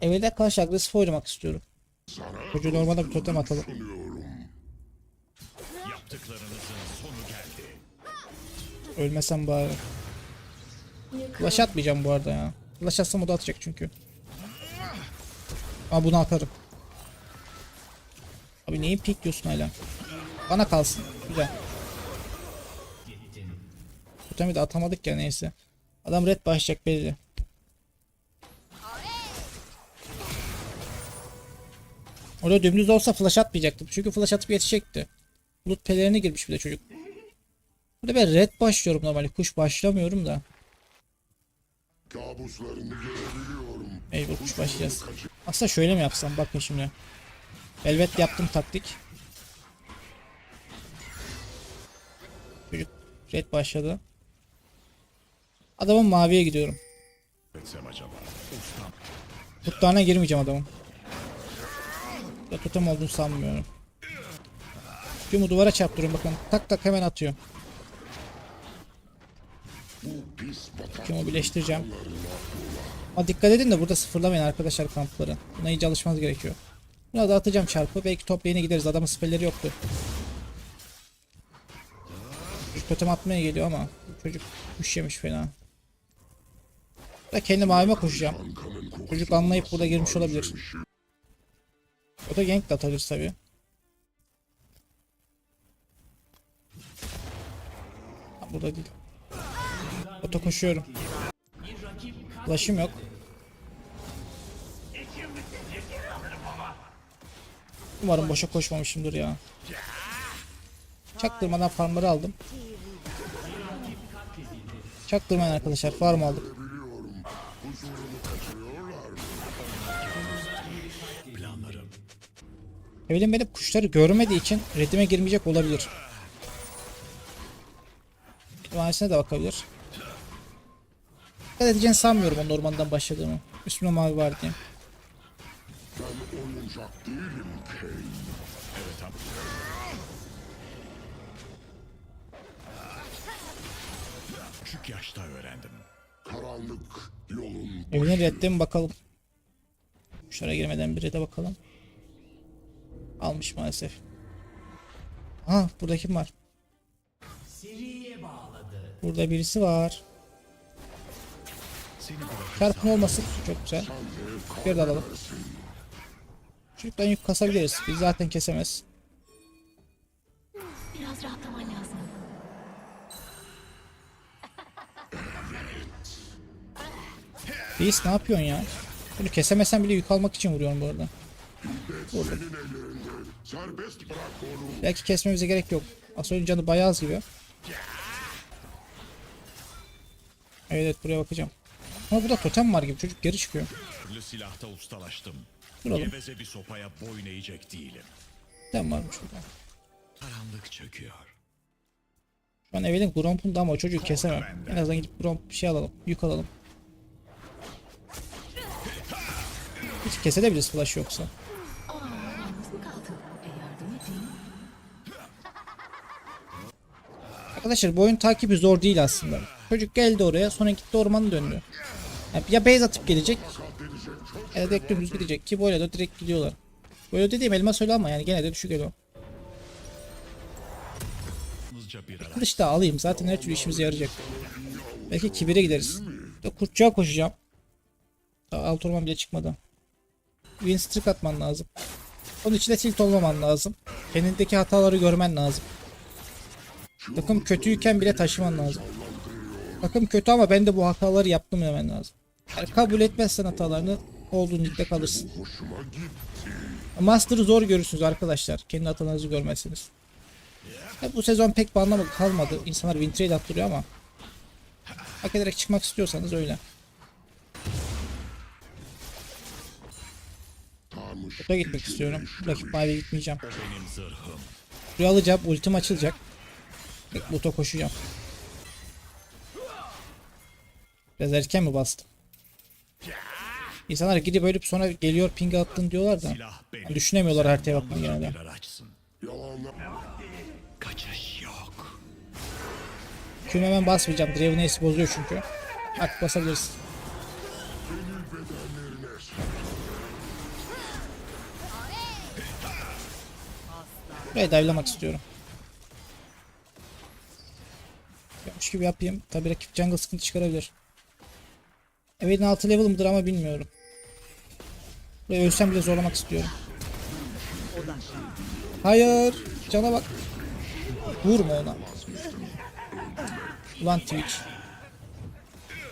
Evde karşı agresif oynamak istiyorum. Çocuğu normalde bir totem atalım. Ölmesem bari. Flash atmayacağım bu arada ya. Flash atsam o da atacak çünkü. Ama bunu atarım. Abi neyi pikliyorsun hala? Bana kalsın. Güzel. Totemi de atamadık ya neyse. Adam red başlayacak belli. Orada dümdüz olsa flash atmayacaktım. Çünkü flash atıp yetişecekti. Bulut pelerine girmiş bir de çocuk. Burada ben red başlıyorum normalde. Kuş başlamıyorum da. Kabuslarını görebiliyorum. Mecbur kuş başlayacağız. Aslında şöyle mi yapsam? Bakın şimdi. Elbet yaptım taktik. Çocuk red başladı. Adamın maviye gidiyorum. Kurtlarına girmeyeceğim adamın. Ya totem olduğunu sanmıyorum. Tümü duvara çarptırıyorum bakın. Tak tak hemen atıyor. Tümü birleştireceğim. Ama dikkat edin de burada sıfırlamayın arkadaşlar kampları. Buna iyice alışmanız gerekiyor. Buna da atacağım çarpı. Belki top lane'e gideriz. Adamın spelleri yoktu. Çocuk totem atmaya geliyor ama çocuk kuş yemiş fena. Da kendi mavime koşacağım. Çocuk anlayıp burada girmiş olabilir. O da gank de atabilir tabi. Burada değil. Ota koşuyorum. Flash'ım yok. Umarım boşa koşmamışımdır ya. Çaktırmadan farmları aldım. Çaktırmayın arkadaşlar farm aldık. Evelyn benim kuşları görmediği için redime girmeyecek olabilir. Kütüphanesine de bakabilir. Dikkat edeceğini sanmıyorum onun ormandan başladığımı. Üstümde mavi var diye. Küçük yaşta öğrendim. Karanlık yolun Evelyn redde mi bakalım. Kuşlara girmeden bir redde bakalım. Almış maalesef. Ha burada kim var? Burada birisi var. Çarpın olmasın. Çok güzel. Bir de alalım. Çocuktan yük kasabiliriz. Biz zaten kesemez. Biraz rahatlaman lazım. Reis ne yapıyorsun ya? Bunu kesemesen bile yük almak için vuruyorum bu arada. senin Belki kesmemize gerek yok. Asol'ün canı bayağı az gibi. Evet buraya bakacağım. Ama burada totem var gibi çocuk geri çıkıyor. türlü silahta ustalaştım. Duralım. Geveze bir sopaya boyun eğecek değilim. Totem varmış burada. Karanlık çöküyor. Şu an Evelyn Gromp'un da ama o çocuğu kesemem. En azından gidip Gromp bir şey alalım. Yük alalım. Hiç kesebiliriz flash yoksa. Arkadaşlar bu oyun takibi zor değil aslında. Çocuk geldi oraya sonra gitti ormana döndü. Yani ya base atıp gelecek ya da direkt dümdüz gidecek ki böyle de direkt gidiyorlar. Böyle dediğim elmas öyle ama yani gene de düşük elo. Kılıç da alayım zaten her türlü işimize yarayacak. Belki kibire gideriz. De kurtçuğa koşacağım. Daha alt orman bile çıkmadı. Win streak atman lazım. Onun içinde tilt olmaman lazım. Kendindeki hataları görmen lazım. Takım kötüyken bile taşıman lazım. Takım kötü ama ben de bu hataları yaptım demen lazım. Yani kabul etmezsen hatalarını olduğun ligde kalırsın. Master'ı zor görürsünüz arkadaşlar. Kendi hatalarınızı görmezsiniz. Ya bu sezon pek bir anlamı kalmadı. İnsanlar win trade attırıyor ama hak ederek çıkmak istiyorsanız öyle. Burada gitmek istiyorum. Rakip maviye gitmeyeceğim. Buraya alacağım. Ultim açılacak. Loot'a koşacağım. Biraz erken mi bastım? İnsanlar gidip ölüp sonra geliyor ping attın diyorlar da yani düşünemiyorlar haritaya bakmayı genelde. Kaçış yok. Küm hemen basmayacağım. Draven Ace bozuyor çünkü. Artık basabilirsin. Ve dive'lamak istiyorum. Yapmış gibi yapayım. Tabi rakip jungle sıkıntı çıkarabilir. Evelyn 6 level mıdır ama bilmiyorum. Buraya ölsem bile zorlamak istiyorum. Hayır. Cana bak. Vurma ona. Ulan Twitch.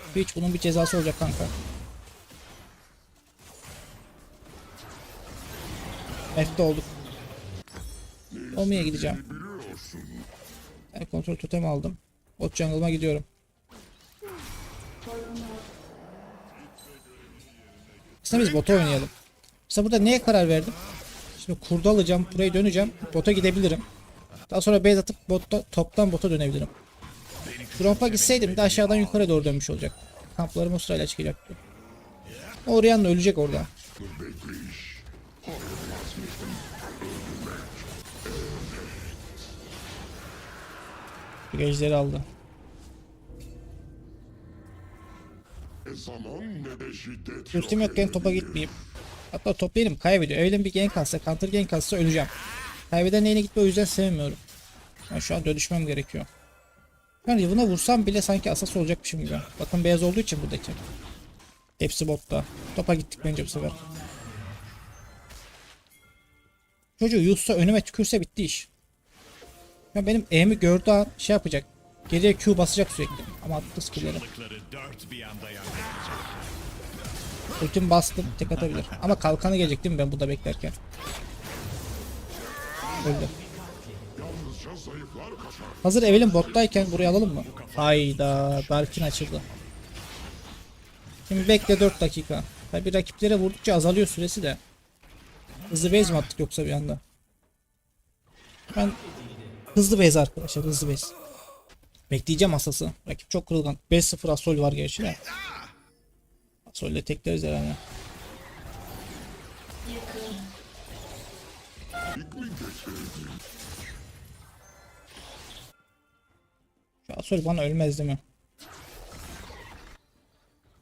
Twitch bunun bir cezası olacak kanka. F'de olduk. Omi'ye gideceğim. Yani kontrol totem aldım. Bot jungle'ıma gidiyorum. Aslında biz bota oynayalım. Mesela burada neye karar verdim? Şimdi kurda alacağım, buraya döneceğim, bota gidebilirim. Daha sonra base atıp botta, toptan bota dönebilirim. Drop'a gitseydim de aşağıdan yukarı doğru dönmüş olacak. Kamplarım o sırayla çıkacaktı. Orianna ölecek orada. Ejderi aldı. Ultim yokken topa gitmeyeyim. Hatta top benim kaybediyor. Öyle bir gank alsa, counter gank alsa öleceğim. Kaybeden lane'e gitme o yüzden sevmiyorum. Ben şu an dönüşmem gerekiyor. Yani buna vursam bile sanki asas olacakmışım gibi. Bakın beyaz olduğu için buradaki. Hepsi botta. Topa gittik bence bu sefer. Çocuğu yutsa önüme tükürse bitti iş. Ya benim E'mi gördüğü an şey yapacak. Geriye Q basacak sürekli. Ama attı skill'leri. Ultim bastım tek atabilir. Ama kalkanı gelecek değil mi ben burada beklerken? Öldü. Hazır Evelyn bottayken buraya alalım mı? Hayda Darkin açıldı. Şimdi bekle 4 dakika. Tabi rakiplere vurdukça azalıyor süresi de. Hızlı base mi attık yoksa bir anda? Ben hızlı base arkadaşlar hızlı base. Bekleyeceğim asası. Rakip çok kırılgan. 5-0 Asol var gerçi de. Asol ile tekleriz herhalde. Şu Asol bana ölmez değil mi?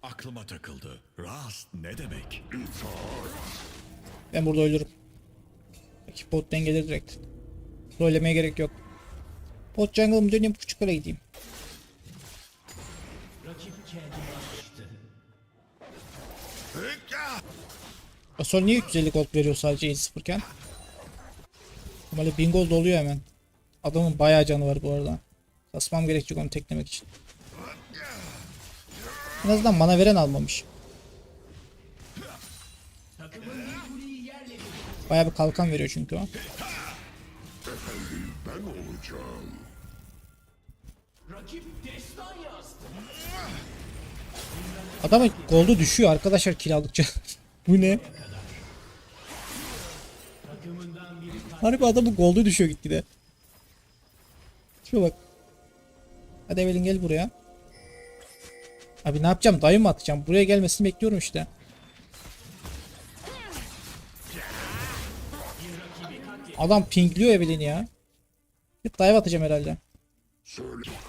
Aklıma takıldı. Rast ne demek? Ben burada ölürüm. Rakip bot dengeleri direkt. Rollemeye gerek yok. Bot jungle mı döneyim küçük kale gideyim. Asol niye 350 gold veriyor sadece 7-0 iken? Böyle 1000 gold oluyor hemen. Adamın bayağı canı var bu arada. Kasmam gerekecek onu teklemek için. En azından bana veren almamış. Bayağı bir kalkan veriyor çünkü o. Adamın goldu düşüyor arkadaşlar kiralıkça. Bu ne? Harbi adamın goldu düşüyor gitgide. Şuna bak. Hadi Evelyn gel buraya. Abi ne yapacağım? Dayı mı atacağım? Buraya gelmesini bekliyorum işte. Adam pingliyor Evelyn'i ya. Git dive atacağım herhalde.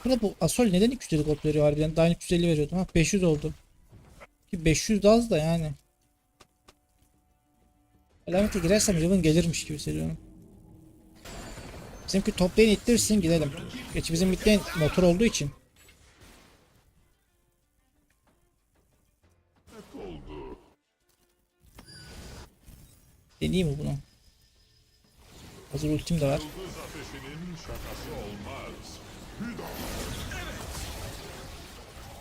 Burada bu Asol neden 250 gold veriyor harbiden? Daha 350 veriyordum. Ha 500 oldu. Ki 500 de az da yani. Alamete girersem Riven gelirmiş gibi hissediyorum. Bizimki top lane ittirsin gidelim. Geç bizim mid lane motor olduğu için. Deneyeyim mi bunu? Hazır ultim de var.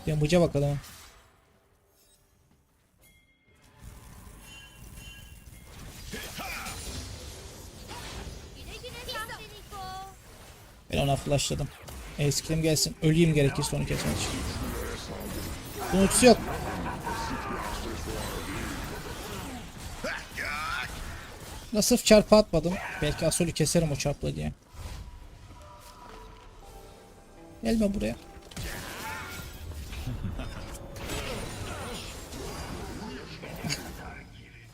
Yamıca bakalım. Ben ona flashladım. Eskrim gelsin. Öleyim gerekirse onu kesmek için. Bunun yok. Da sırf çarpı atmadım. Belki Asol'ü keserim o çarpla diye. Gelme buraya.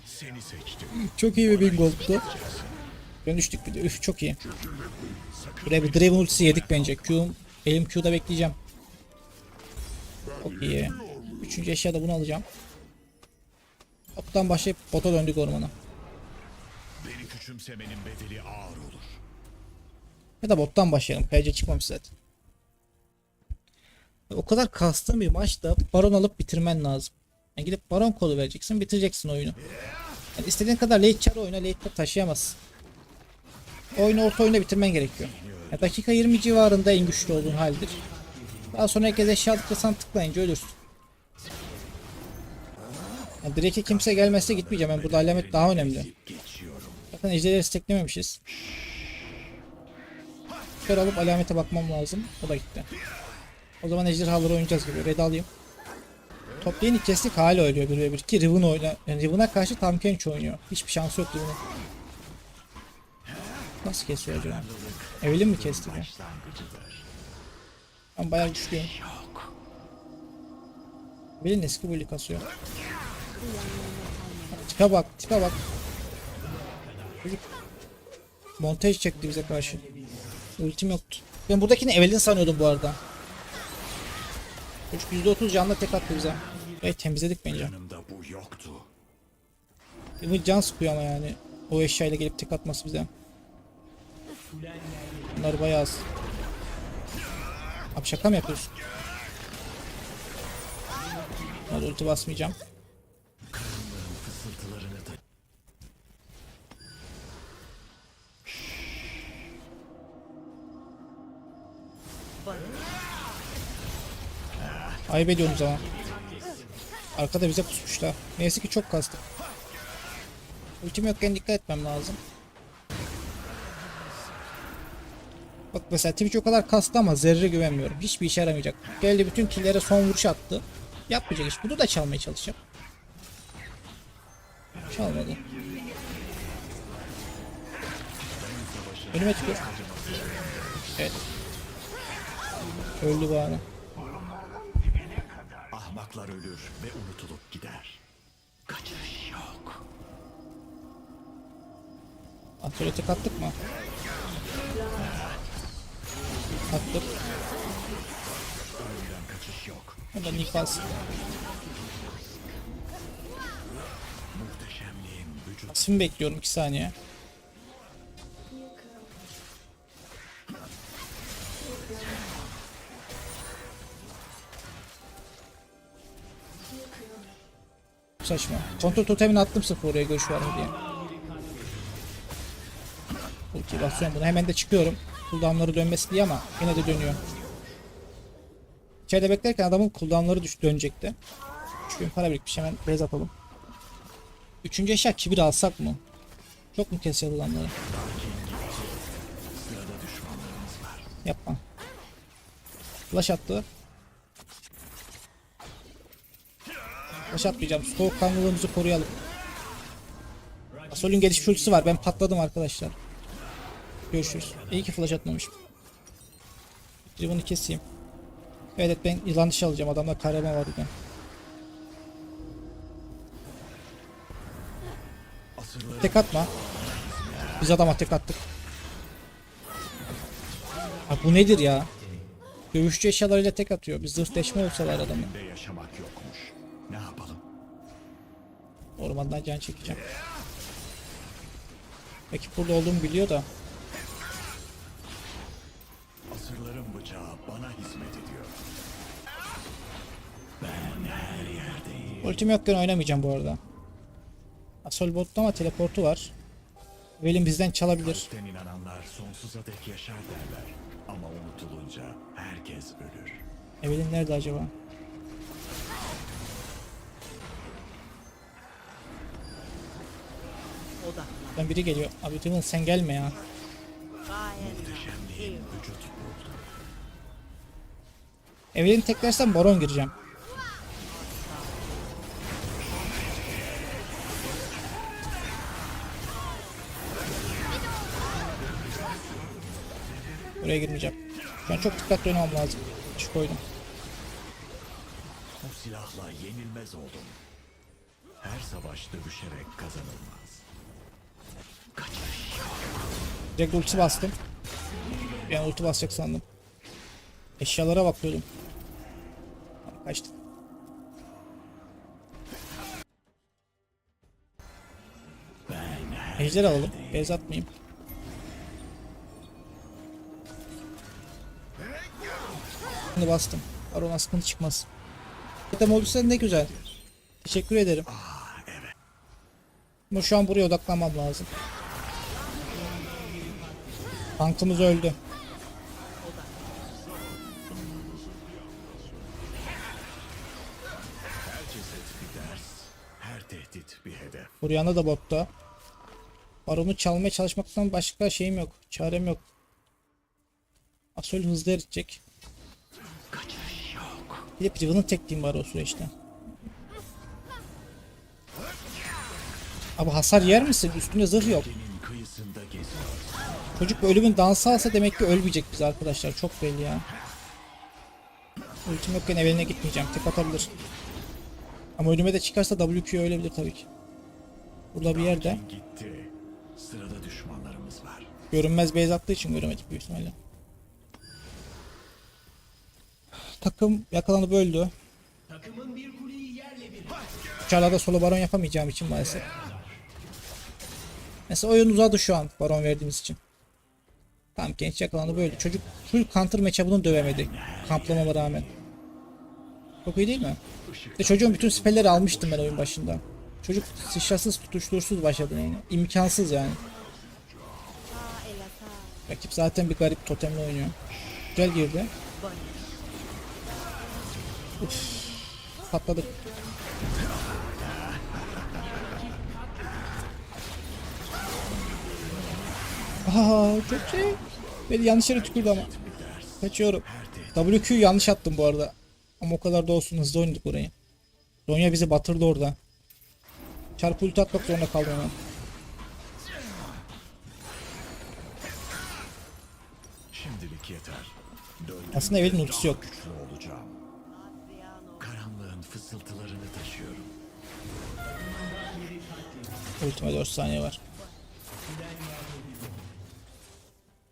Seni seçtim. Çok iyi bir bingo oldu. Dönüştük bir de. Üf çok iyi. Buraya bir Draven ultisi yedik bence. Q'um, elim Q'da bekleyeceğim. Çok iyi. Üçüncü eşyada bunu alacağım. Toptan başlayıp bota döndük ormana. Beni küçümsemenin bedeli ağır olur. Ya da bottan başlayalım. Kayıcı çıkmamış zaten. O kadar kastığın bir maçta baron alıp bitirmen lazım. Yani gidip baron kolu vereceksin bitireceksin oyunu. Yani istediğin kadar late char oyna late taşıyamazsın. Oyunu orta oyunda bitirmen gerekiyor. Ya dakika 20 civarında en güçlü olduğun haldir. Daha sonra herkes eşya tıklasan tıklayınca ölürsün. Yani direk'e kimse gelmezse gitmeyeceğim. Ben burada alamet daha önemli. Bakın ejderi steklememişiz. Kör alıp alamete bakmam lazım. O da gitti. O zaman ejderhaları oynayacağız gibi. Red alayım. Top lane'i kestik hala ölüyor 1 ve 1 ki Riven oyna. Yani Riven'a karşı Tam Kench oynuyor. Hiçbir şansı yok Riven'ın. Nasıl kesiyor acaba? Evelyn mi kesti? Ben bayağı güçlüyüm. Evelyn eski böyle kasıyor. Tipe bak, tipe bak. Montaj çekti bize karşı. Ultim yoktu. Ben buradakini Evelyn sanıyordum bu arada. Çocuk %30 canla tek attı bize. Evet temizledik bence. Bu yoktu. Bu can sıkıyor ama yani. O eşyayla gelip tek atması bize. Bunlar bayağı az. Abi şaka mı yapıyorsun? Hadi ulti basmayacağım. Ayıp ediyorsunuz ama. Arkada bize pusmuşlar. Neyse ki çok kastı. Ultim yokken dikkat etmem lazım. Bak mesela Twitch o kadar kastı ama zerre güvenmiyorum. Hiçbir işe yaramayacak. Geldi bütün killere son vuruş attı. Yapmayacak iş. Bunu da çalmaya çalışacak. Çalmadı. Önüme çıkıyor. Evet. Öldü bari. Ahmaklar ölür ve unutulup gider. Kaçış yok. Atölye tek attık mı? Attık. Ölümden kaçış yok. O da nifas. Muhteşemliğin vücut bekliyorum 2 saniye. Saçma. Kontrol totemini attım sıfır oraya görüş var mı diye. Ulti basıyorum bunu. Hemen de çıkıyorum. Cooldownları dönmesi diye ama yine de dönüyor. İçeride beklerken adamın cooldownları düş dönecekti. 3000 para birikmiş hemen base atalım. Üçüncü eşya kibir alsak mı? Çok mu keseceğiz adamları? Yapma. Flash attı. Flash atmayacağım. Soğukkanlılığımızı koruyalım. Asol'ün gelişmiş ultisi var. Ben patladım arkadaşlar. Görüşürüz. İyi ki flash atmamışım. Driven'ı keseyim. Evet ben yılan dışı alacağım. Adamda karama var bugün. asırları Tek atma. Biz adama tek attık. Ha bu nedir ya? Dövüşçü eşyalarıyla tek atıyor. Biz zırh deşme olsalar adamı. Ormandan can çekeceğim. Ekip burada olduğumu biliyor da. Asırların bıçağı bana hizmet ediyor. Ben her yerdeyim. Ultim yokken oynamayacağım bu arada. Asol botta ama teleportu var. Velim bizden çalabilir. Kalpten inananlar sonsuza dek yaşar derler. Ama unutulunca herkes ölür. Evelyn nerede acaba? Ben biri geliyor. Abi Timon sen gelme ya. Evelyn teklersem baron gireceğim. Buraya girmeyeceğim. Şu an çok dikkatli oynamam lazım. Şu koydum. Bu silahla yenilmez oldum. Her savaş dövüşerek kazanılmaz. Direkt ulti bastım. Yani ulti basacak sandım. Eşyalara bakıyordum. Tamam, Kaçtı. Ejder alalım. Bez atmayayım. Şimdi bastım. Barona sıkıntı çıkmaz. Zaten olursa ne güzel. Teşekkür ederim. Ama şu an buraya odaklanmam lazım. Bir hedef. Buryan'a da botta. Baronu çalmaya çalışmaktan başka şeyim yok. Çarem yok. Asol hızlı eritecek. Bir de Priven'ın tekliğim var o süreçte. Abi hasar yer misin? Üstünde zırh yok. Çocuk ölümün dansı alsa demek ki ölmeyecek biz arkadaşlar. Çok belli ya. Ultim yokken evine gitmeyeceğim. Tek atabilir. Ama önüme de çıkarsa WQ ölebilir tabii ki. Burada bir yerde. Gitti. Sırada düşmanlarımız var. Görünmez beyaz attığı için göremedik büyük ihtimalle. Takım yakalanıp öldü. Uçarlarda solo baron yapamayacağım için maalesef. Mesela oyun uzadı şu an baron verdiğimiz için. Tamam genç yakalandı böyle. Çocuk full counter match'e bunu dövemedi. Kamplamama rağmen. Çok iyi değil mi? İşte çocuğun bütün spellleri almıştım ben oyun başında. Çocuk sıçrasız tutuştursuz başladı yani. İmkansız yani. Rakip zaten bir garip totemle oynuyor. Güzel girdi. Uf, patladık. Çok şey. Beni yanlış yere tükürdü ama. Kaçıyorum. WQ yanlış attım bu arada. Ama o kadar da olsun hızlı oynadık orayı. Zonya bizi batırdı orada. Çarpı ulti atmak zorunda kaldım hemen. Şimdilik yeter. Döndüğümde Aslında Evelyn ultisi yok. Güçlü olacağım. Karanlığın fısıltılarını taşıyorum. Ultime 4 saniye var.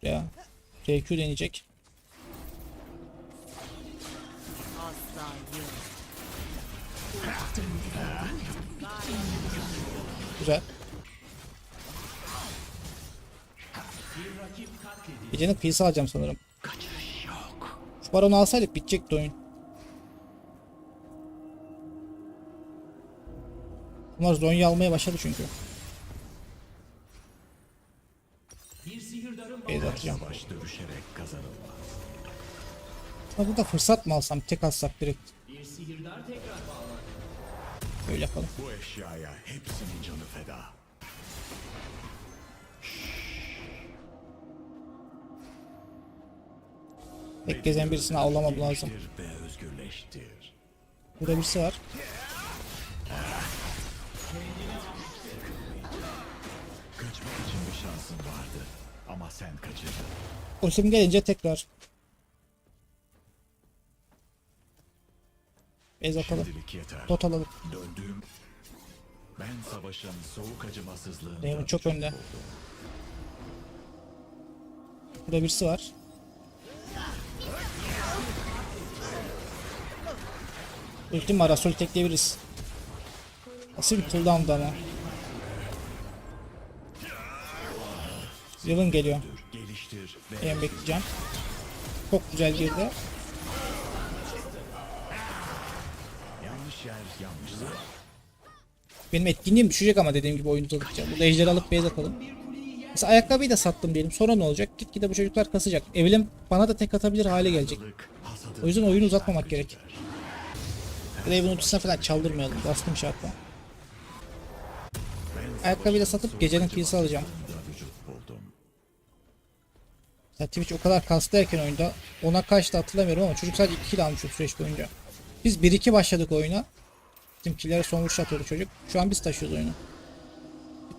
Ya. RQ deneyecek. Güzel. Gecenin kıyısı alacağım sanırım. Şu baronu alsaydık bitecekti oyun. Bunlar Zonya almaya başladı çünkü. Savaş dövüşerek kazanılmaz. Ha burada fırsat mı alsam tek alsak direkt. Böyle yapalım. Bu eşyaya hepsinin canı feda. Tek gezen birisini avlamam lazım. Birleştir Ve özgürleştir. Burada birisi var. Kaçmak için bir şansın vardı. Ama sen kaçırdın. Ultim gelince tekrar. Beyz atalım. Şimdilik yeter. Dot alalım. Döndüğüm... Ben savaşın soğuk acımasızlığında... Damon çok önde. Burada birisi var. Ultim var. Asol tekleyebiliriz. Nasıl bir cooldown'da ama. Yılın geliyor. Ben bekleyeceğim. Çok güzel girdi. yanlış yer yanlış zaman. Benim etkinliğim düşecek ama dediğim gibi oyunu uzadıkça. Burada ejderi alıp base atalım. Mesela ayakkabıyı da sattım diyelim. Sonra ne olacak? Gitgide bu çocuklar kasacak. Evelyn bana da tek atabilir hale gelecek. O yüzden oyunu uzatmamak gerek. Raven ultisine falan çaldırmayalım. Bastım şartla. Ayakkabıyı da satıp gecenin kıyısı alacağım. Ya Twitch o kadar kastı erken oyunda. Ona kaçtı hatırlamıyorum ama çocuk sadece 2 kill almış o süreç boyunca. Biz 1-2 başladık oyuna. Bizimkilere son vuruş atıyordu çocuk. Şu an biz taşıyoruz oyunu.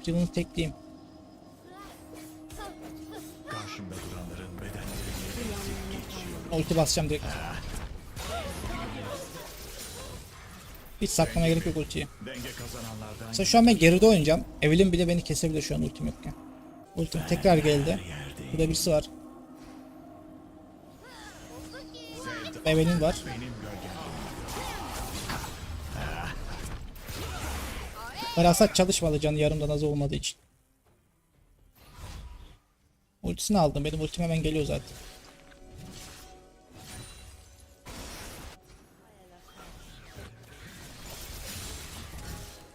Ezip geçiyor. Ulti basacağım direkt. Hiç saklamaya gerek yok ultiyi. Mesela şu an ben geride oynayacağım. Evelyn bile beni kesebilir şu an ultim yokken. Ultim tekrar geldi. Burada birisi var. Evelyn var. Parasat çalışmadı canı yarımdan az olmadığı için. Ultisini aldım. Benim ultim hemen geliyor zaten.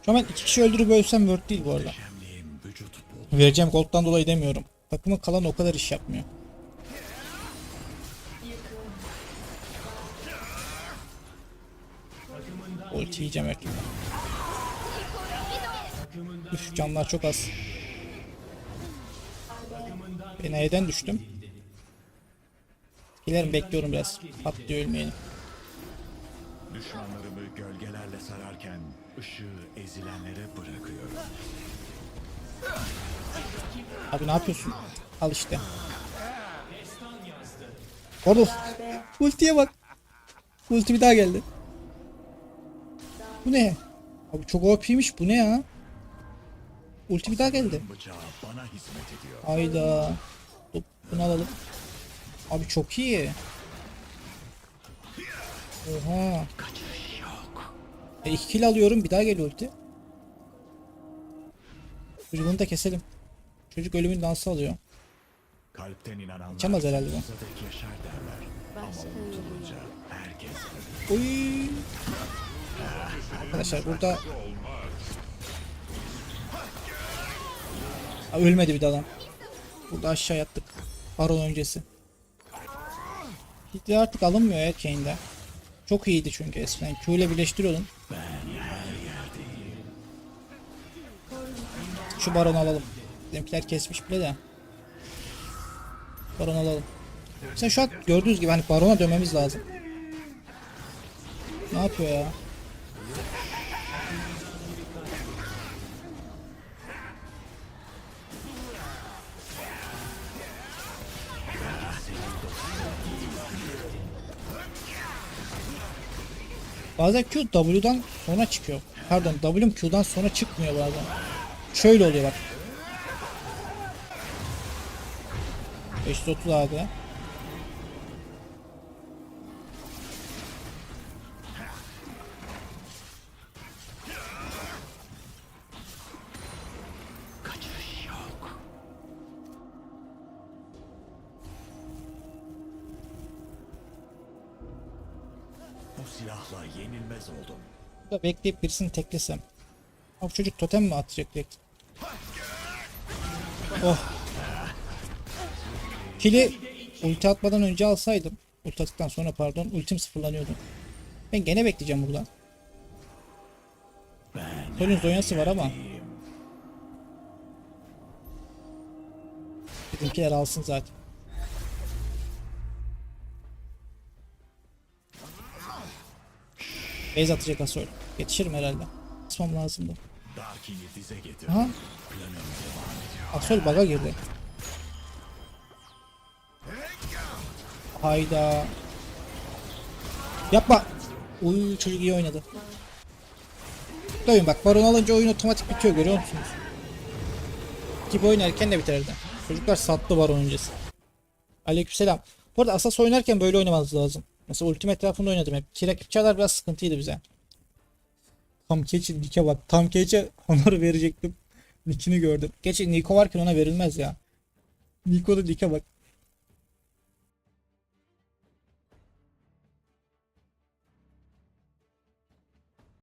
Şu an iki kişi öldürüp ölsem word değil bu arada. Vereceğim gold'dan dolayı demiyorum. Takımın kalan o kadar iş yapmıyor. Ulti yiyeceğim erken. Üf canlar çok az. Ben E'den düştüm. Giderim bekliyorum biraz. Pat diye ölmeyelim. Düşmanlarımı gölgelerle sararken ışığı ezilenlere bırakıyorum. Abi ne yapıyorsun? Al işte. Orada ultiye bak. Ulti bir daha geldi. Bu ne? Abi çok OP'ymiş bu ne ya? Ulti bir daha geldi. Hayda. Dur, Bunu alalım. Abi çok iyi. Oha. E, iki kill alıyorum bir daha geliyor ulti. Çocuğunu da keselim. Çocuk ölümün dansı alıyor. Kalpten inananlar Kaçamaz herhalde bu. yaşar derler. Ama unutulunca herkes. Oy. Arkadaşlar burada Aa, ölmedi bir de adam. Burada aşağı yattık. Baron öncesi. Hitler artık alınmıyor ya Kane'de. Çok iyiydi çünkü eskiden. Q ile birleştiriyordun. Şu baron alalım. Bizimkiler kesmiş bile de. Baron alalım. Sen şu an gördüğünüz gibi hani barona dönmemiz lazım. Ne yapıyor ya? Bazen Q W'dan sonra çıkıyor. Pardon W'm Q'dan sonra çıkmıyor bazen. Şöyle oluyor bak. 530 AD. Silahla yenilmez oldum. Burada bekleyip birisini teklesem. Abi çocuk totem mi atacak direkt? Oh. Kili ulti atmadan önce alsaydım. Ulti attıktan sonra pardon ultim sıfırlanıyordu. Ben gene bekleyeceğim burada. Solun zonyası var ama. Bizimkiler alsın zaten. Base atacak Asol. Yetişirim herhalde. Kısmam lazımdı. Aha. Asol baga girdi. Hayda. Yapma. Uy çocuk iyi oynadı. Dövün bak baron alınca oyun otomatik bitiyor görüyor musunuz? Gibi oynarken de biterdi. Çocuklar sattı baron öncesi. Aleykümselam. Bu arada Asas oynarken böyle oynamanız lazım. Mesela ultim etrafında oynadım hep. Ki rakip çağlar biraz sıkıntıydı bize. Tam keçi dike bak. Tam keçi onları verecektim. Nick'ini gördüm. Geçi Niko varken ona verilmez ya. Niko'da dike bak.